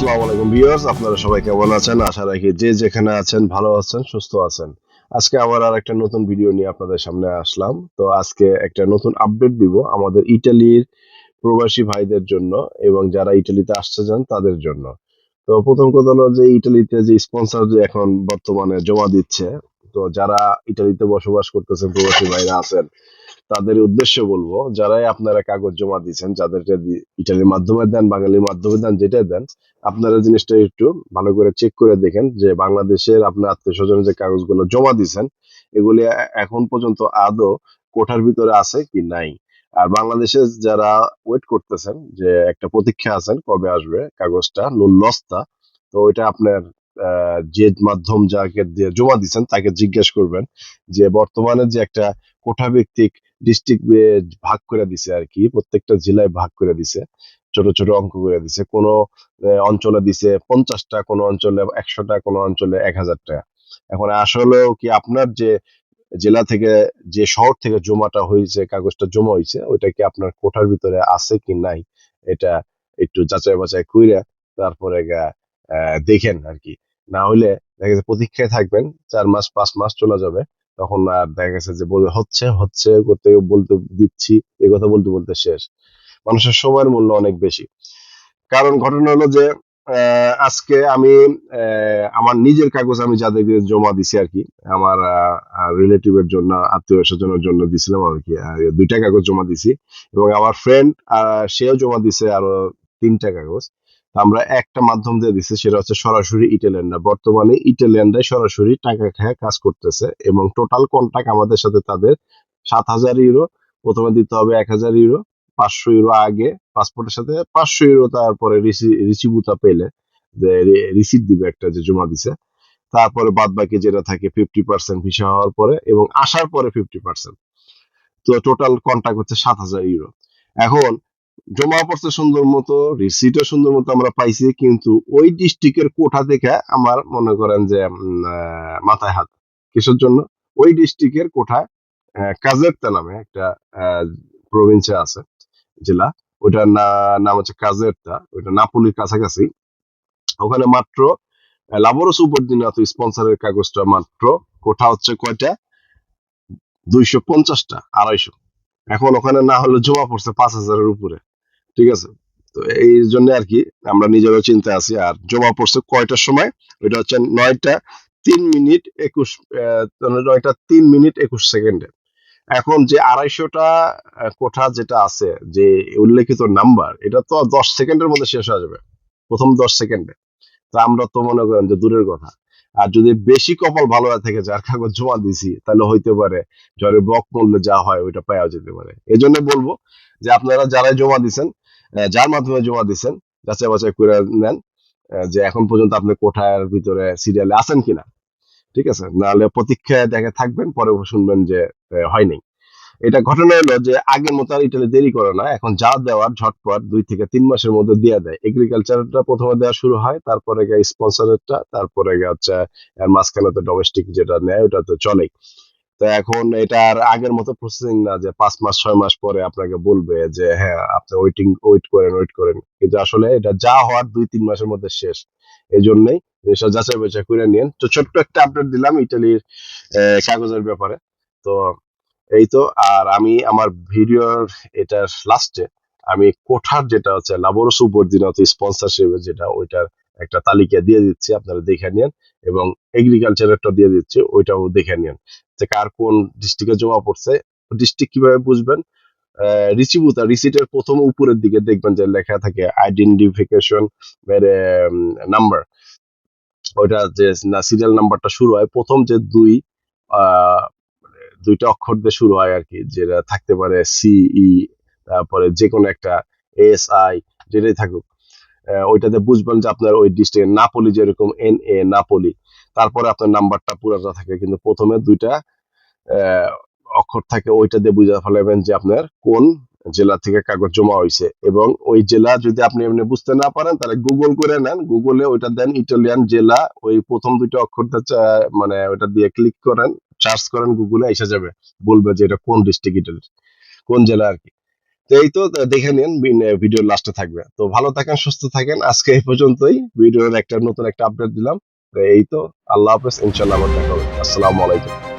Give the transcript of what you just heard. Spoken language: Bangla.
আসসালামু আলাইকুম ভিউয়ার্স, আপনারা সবাই কেমন আছেন? আশা রাখি যে যেখানে আছেন ভালো আছেন, সুস্থ আছেন। আজকে আবার আর একটা নতুন ভিডিও নিয়ে আপনাদের সামনে আসলাম। তো আজকে একটা নতুন আপডেট দিব আমাদের ইটালির প্রবাসী ভাইদের জন্য এবং যারা ইটালিতে আসতে চান তাদের জন্য। তো প্রথম কথা হলো যে ইটালিতে যে স্পন্সর যে এখন বর্তমানে জমা দিচ্ছে, তো যারা ইটালিতে বসবাস করতেছেন, প্রবাসী ভাইরা আছেন তাদের উদ্দেশ্যে বলব, যারাই আপনারা কাগজ জমা দিচ্ছেন যাদেরকে ইটালির মাধ্যমে দেন, বাঙালির মাধ্যমে দেন যেটা দেন, আপনারা জিনিসটা একটু ভালো করে চেক করে দেখেন যে বাংলাদেশের আপনার আত্মীয় স্বজনের যে কাগজগুলো জমা দিচ্ছেন এগুলি এখন পর্যন্ত আদৌ কোঠার ভিতরে আছে কি নাই? আর বাংলাদেশে যারা ওয়েট করতেছেন, যে একটা প্রতীক্ষা আছেন, কবে আসবে কাগজটা নুল্লস্তা তো ওইটা আপনার যে মাধ্যম যাকে দিয়ে জমা দিচ্ছেন তাকে জিজ্ঞেস করবেন যে বর্তমানে যে একটা কোঠা ভিত্তিক ডিস্ট্রিক্ট ভাগ করে দিছে আর কি প্রত্যেকটা জেলায় ভাগ করে দিছে, ছোট ছোট অঙ্ক করে দিছে। কোন অঞ্চলে দিছে পঞ্চাশটা, কোন অঞ্চলে একশোটা, কোন অঞ্চলে এক হাজার টাকা। এখন আসলেও কি আপনার যে জেলা থেকে, যে শহর থেকে জমাটা হয়েছে কাগজটা জমা হয়েছে ওইটা কি আপনার কোঠার ভিতরে আছে কি নাই? এটা একটু যাচাই বাছাই করে তারপরে দেখেন আর কি না হলে দেখা যাচ্ছে প্রতীক্ষায় থাকবেন, চার মাস, পাঁচ মাস চলে যাবে। তখন আর দেখা গেছে যে বলবে হচ্ছে হচ্ছে করতে বলতে, দিচ্ছি এই কথা বলতে বলতে শেষ। মানুষের সময়ের মূল্য অনেক বেশি। কারণ ঘটনা হলো যে আজকে আমি আমার নিজের কাগজ আমি যাদেরকে জমা দিছি আর কি, আমার রিলেটিভের জন্য, আত্মীয় স্বজনের জন্য দিছিলাম আর কি দুইটা কাগজ জমা দিছি এবং আমার ফ্রেন্ড সেও জমা দিছে আরও তিনটা কাগজ। আমরা একটা মাধ্যম দিয়ে দিছি, সেটা হচ্ছে সরাসরি ইটালিয়ানরা বর্তমানে ইটালিয়ানরাই সরাসরি টাকা খায় কাজ করতেছে এবং টোটাল কন্টাক্ট আমাদের সাথে তাদের সাত হাজার ইউরো প্রথমে দিতে হবে এক হাজার ইউরো পাঁচশো ইউরো আগে পাসপোর্টের সাথে পাঁচশো ইউরো তারপরে রিসিভুতা পেলে, যে রিসিপ্ট দিবে একটা যে জমা দিছে। তারপরে বাদ বাকি যেটা থাকে ফিফটি পার্সেন্ট ভিসা হওয়ার পরে এবং আসার পরে ফিফটি পার্সেন্ট তো টোটাল কন্টাক্ট হচ্ছে সাত হাজার ইউরো এখন জমা পড়ছে সুন্দর মতো রিসিটও সুন্দর মতো আমরা পাইছি, কিন্তু ওই ডিস্ট্রিক্টের কোঠা থেকে আমার মনে করেন যে মাথায় হাত। কিসের জন্য? ওই ডিস্ট্রিক্টের কোঠায় কাজেরতা নামে একটা প্রভিন্সে আছে, জেলা। ওইটার নাম হচ্ছে কাজেরতা ওইটা নাপুলির কাছাকাছি। ওখানে মাত্র লাবোরস উপদিনাত স্পন্সরের কাগজটা মাত্র, কোঠা হচ্ছে কয়টা? দুইশো পঞ্চাশটা, আড়াইশো। এখন ওখানে না হলে জমা পড়ছে পাঁচ হাজারের উপরে। ঠিক আছে? তো এই জন্য আর কি আমরা নিজেরও চিন্তা আছি। আর জমা পড়ছে কয়টার সময়? ওইটা হচ্ছে নয়টা তিন মিনিট একুশ নয়টা তিন মিনিট একুশ সেকেন্ডে। এখন যে আড়াইশোটা কোঠা যেটা আছে যে উল্লেখিত নাম্বার এটা তো দশ সেকেন্ডের মধ্যে শেষ হয়ে যাবে। প্রথম দশ সেকেন্ডে। তো আমরা তো মনে করেন যে দূরের কথা। আর যদি বেশি কপাল ভালো হয়ে থাকে যার কাগজ জমা দিছি তাহলে হইতে পারে জ্বরের বক মূল্য যা হয় ওইটা পাওয়া যেতে পারে। এই জন্য বলব যে আপনারা যারাই জমা আহ, যার মাধ্যমে জমা দিছেন, যাচাই বাছাই করে নেন যে এখন পর্যন্ত আপনি কোঠার ভিতরে সিরিয়ালে আছেন কিনা। ঠিক আছে? নাহলে প্রতীক্ষায় দেখে থাকবেন, পরে শুনবেন যে হয়নি এটা ঘটনা হলো যে, আগের মতো আর ইটালি দেরি করে না। এখন যা দেওয়ার ঝটপট দুই থেকে তিন মাসের মধ্যে দিয়ে দেয়। এগ্রিকালচারটা প্রথমে দেওয়া শুরু হয়, তারপরে গিয়ে স্পন্সরেরটা তারপরে গিয়ে হচ্ছে মাঝখানে তো ডোমেস্টিক যেটা নেয় ওটা তো চলেই। তো এখন এটা আর আগের মতো প্রসেসিং না যে পাঁচ মাস, ছয় মাস পরে আপনাকে বলবে যে হ্যাঁ আপনি ওয়েটিং ওয়েট করেন ওয়েট করেন। কিন্তু আসলে এটা যা হওয়ার দুই, তিন মাসের মধ্যে শেষ। এই জন্যই জিনিসটা যাচাই বাছাই করে নিন তো ছোট্ট একটা আপডেট দিলাম ইটালির কাগজের ব্যাপারে। তো এই তো, আর আমি আমার ভিডিওর এটার লাস্টে আমি কোঠার যেটা হচ্ছে লাবোরস উপরদিনত স্পন্সরশিপ যেটা, ওইটার একটা তালিকা দিয়ে দিচ্ছি, আপনারা দেখে নিন এবং এগ্রিকালচারেরটা দিয়ে দিচ্ছি, ওইটাও দেখে নিন যে কার কোন ডিস্ট্রিক্টে জমা পড়ছে। ডিস্ট্রিক্ট কীভাবে বুঝবেন? রিসিভুতা রিসিটের প্রথম উপরের দিকে দেখবেন যে লেখা থাকে আইডেন্টিফিকেশন নাম্বার ওইটা যে না সিরিয়াল নাম্বারটা শুরু হয়, প্রথম যে দুই দুইটা অক্ষর দিয়ে শুরু হয় আর কি, যেটা থাকতে পারে সিই তারপরে যে কোনো একটা এস আই যেটাই থাকুক। ওইটাতে বুঝবেন যে আপনার ওই ডিস্ট্রিক্টের নাপলি যেরকম এন এ নাপলি তারপরে আপনার নাম্বারটা পুরাটা থাকে কিন্তু প্রথমে দুইটা অক্ষর থাকে ওইটা দিয়ে বুঝে ফেলাবেন যে আপনার কোন জেলা থেকে কাগজ জমা হয়েছে এবং ওই জেলা যদি আপনি এমনি বুঝতে না পারেন তাহলে গুগল করে নেন গুগলে ওইটা দেন ইটালিয়ান জেলা, ওই প্রথম দুইটা অক্ষর মানে ওইটা দিয়ে ক্লিক করেন সার্চ করেন গুগলে এসে যাবে, বলবে যে এটা কোন ডিস্ট্রিক্ট ইটালির কোন জেলা আর কি। তো এই তো দেখে নিন ভিডিও লাস্টে থাকবে। তো ভালো থাকেন, সুস্থ থাকেন। আজকে এই পর্যন্তই। ভিডিওর একটা নতুন একটা আপডেট দিলাম। এই তো, আল্লাহ হাফেজ ইনশাল্লাহ আবার দেখা হবে। আসসালামু আলাইকুম।